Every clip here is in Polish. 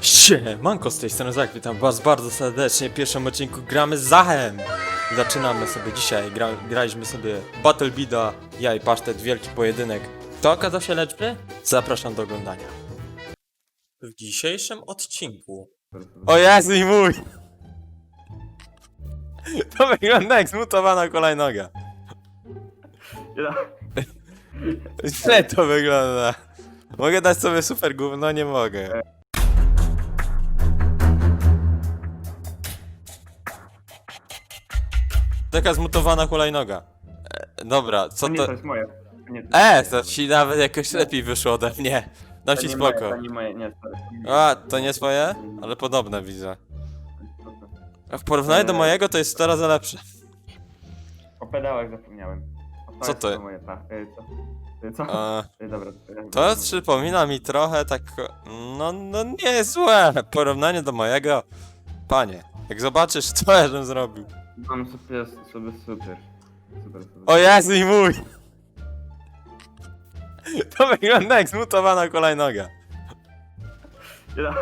Siemanko, z tej strony Zak, witam was bardzo serdecznie w pierwszym odcinku gramy z Zachem. Zaczynamy sobie dzisiaj, gra, graliśmy sobie Battle Bida, ja i Pasztet, wielki pojedynek. Kto okazał się lepszy? Zapraszam do oglądania. W dzisiejszym odcinku. O Jezu i mój! To wygląda jak zmutowana kolejnoga. Źle to wygląda. Mogę dać sobie super gówno? Nie mogę Taka zmutowana hulajnoga. E, dobra, co nie, to... to jest moje. Nie, E, to ci nawet jakoś lepiej wyszło ode mnie. Dam to ci nie moje, spoko. to nie moje, nie, sorry. A, to nie swoje? Ale podobne widzę. A w porównaniu do mojego to jest 100 razy lepsze. O pedałach zapomniałem. O, Co jest to- moje, ta, y, co? Y, co? E, Y, dobra. y, to przypomina mi trochę tak... No, no nie jest złe. W porównaniu do mojego... Panie, jak zobaczysz co ja żem zrobił. Mam sobie, sobie super. Super, super. O Jezu i mój! To wygląda jak zmutowana kolejnoga. Ja,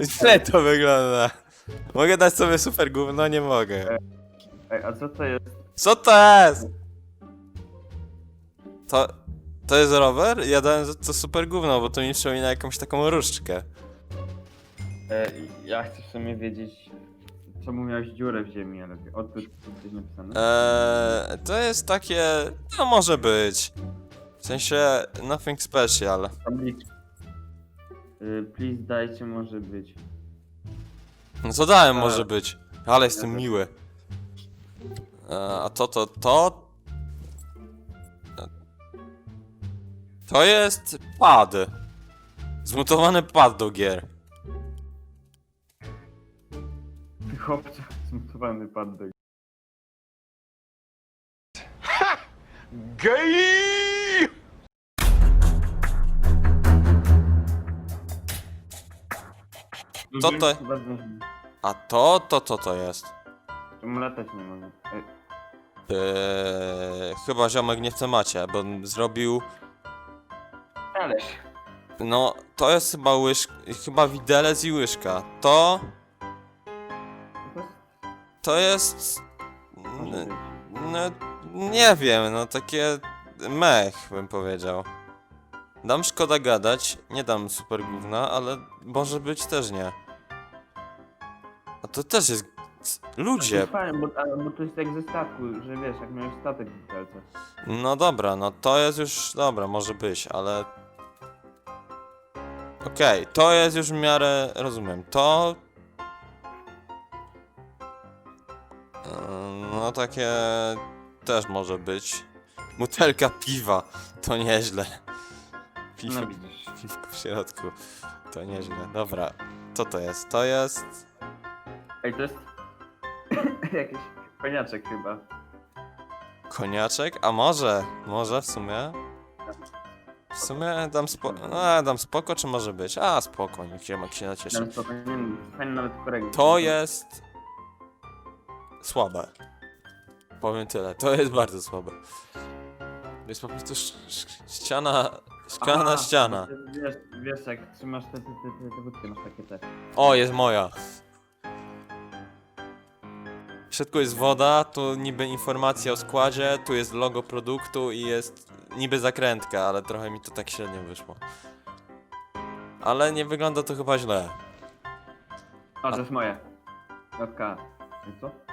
Źle to wygląda. Mogę dać sobie super gówno? Nie mogę. Ej, a co to jest? Co to jest? To... To jest rower? Ja dałem za to super gówno, bo to mi przypomina jakąś taką różdżkę. E, ja chcę w sumie wiedzieć, czemu miałeś dziurę w ziemi, ale o tu coś napisane. Eee, to jest takie... No może być. W sensie... Nothing special. Tabliczka. Y, please dajcie, może być. No co dałem może być. Ale jestem miły. Eee, a to, to, to... To jest pad. Zmutowany pad do gier. Chłopcze, zmutowany pad do... Co to- A to, to co to jest? Czemu latać nie mogę? Ej, Eee, chyba ziomek nie chce macie, bo on zrobił... Ależ. No, to jest chyba łyżka, chyba widelec i łyżka. To, to jest... Może n- być. No, nie wiem, no takie mech bym powiedział. Dam szkoda gadać, nie dam super gówna, ale może być też nie. A to też jest... Ludzie, jest fajne, bo, bo to jest jak ze statku, że wiesz, jak miałeś statek w butelce. no dobra, no to jest już... Dobra, może być, ale... Okej, to jest już w miarę... Rozumiem, to... No takie... Też może być. Butelka piwa, to nieźle. Piwo, No widzisz. piwko w środku, to nieźle. Dobra, co to jest? To jest... Ej, to jest jakiś koniaczek chyba. Koniaczek? A może? Może w sumie? W sumie dam spoko... A, dam spoko, czy może być? A, spoko, niech się nacieszy. Tam spokojnie, fajny nawet korek. To jest... Słabe. Powiem tyle, to jest bardzo słabe. To jest po prostu sz- sz- ściana... Szklana Aha, ściana. Wiesz, wiesz, jak trzymasz te, te, te, te, wódki, masz takie te. O, jest moja. W środku jest woda, tu niby informacja o składzie, tu jest logo produktu i jest niby zakrętka, ale trochę mi to tak średnio wyszło. Ale nie wygląda to chyba źle. O, to jest moje. Jotka. I co?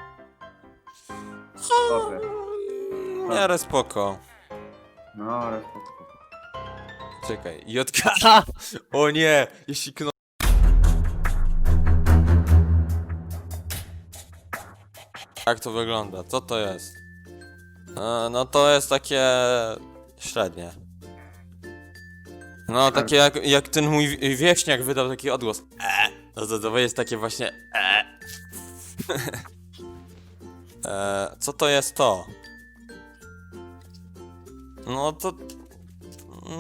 Okej. W miarę spoko. No, ale spoko. Czekaj, JK. O nie, jeśli kno... Jak to wygląda? Co to jest? E, no to jest takie... średnie. No takie jak, jak ten mój wi- wieśniak wydał taki odgłos. E, no to to jest takie właśnie... E. e, co to jest to? No to...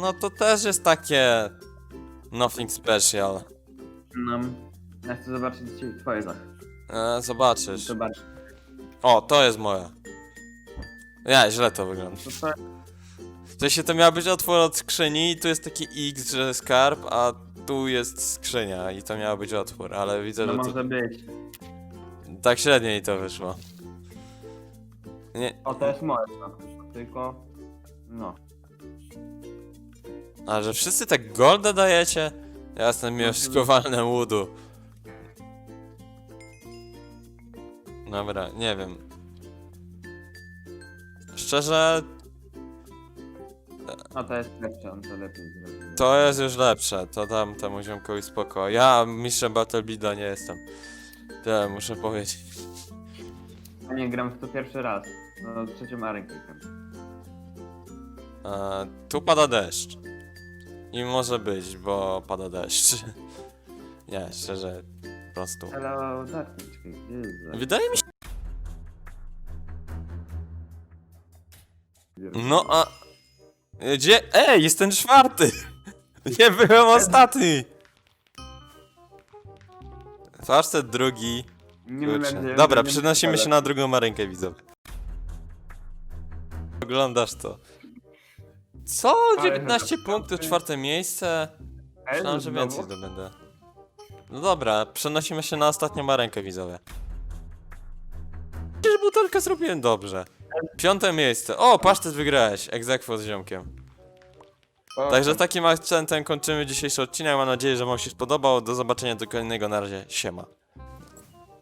No to też jest takie... Nothing special. No, ja chcę zobaczyć twoje zach. E, zobaczysz. Zobacz. O, to jest moja. Nie, źle to wygląda. To to W sensie to miał być otwór od skrzyni i tu jest taki X, że skarb, a tu jest skrzynia i to miał być otwór, ale widzę, No że to, może być. tak średnio jej to wyszło. Nie, O, to jest moje. no. Tylko... No. a że wszyscy tak golda dajecie? Jasne, mieszkowalne łudu. Dobra, nie wiem. Szczerze, No to jest lepsze, on to lepiej zrobił. to jest już lepsze. To dam temu ziomkowi spoko. Ja mistrzem Battle Bida nie jestem. Tyle muszę powiedzieć. Nie gram w to pierwszy raz. No, trzecią arenkę gram. E, tu pada deszcz. I może być, bo pada deszcz. Nie, szczerze, po prostu. Hello, gdzie jest za- Wydaje mi się. No a. Gdzie? Ej, jest ten czwarty! Nie byłem ostatni! Warsztat drugi. Nie Kurczę. Dobra, nie- przenosimy się na drugą marynkę, widzowie. Oglądasz to. Co? Ale 19 to- punktów, czwarte miejsce? Myślałem, że więcej zdobędę. No dobra, przenosimy się na ostatnią marynkę, widzowie. Przecież butelkę zrobiłem dobrze. Piąte miejsce. O, pasztet wygrałeś. Egzekwo z ziomkiem. Także takim akcentem kończymy dzisiejszy odcinek. Mam nadzieję, że wam się spodobał. Do zobaczenia do kolejnego. Na razie. Siema.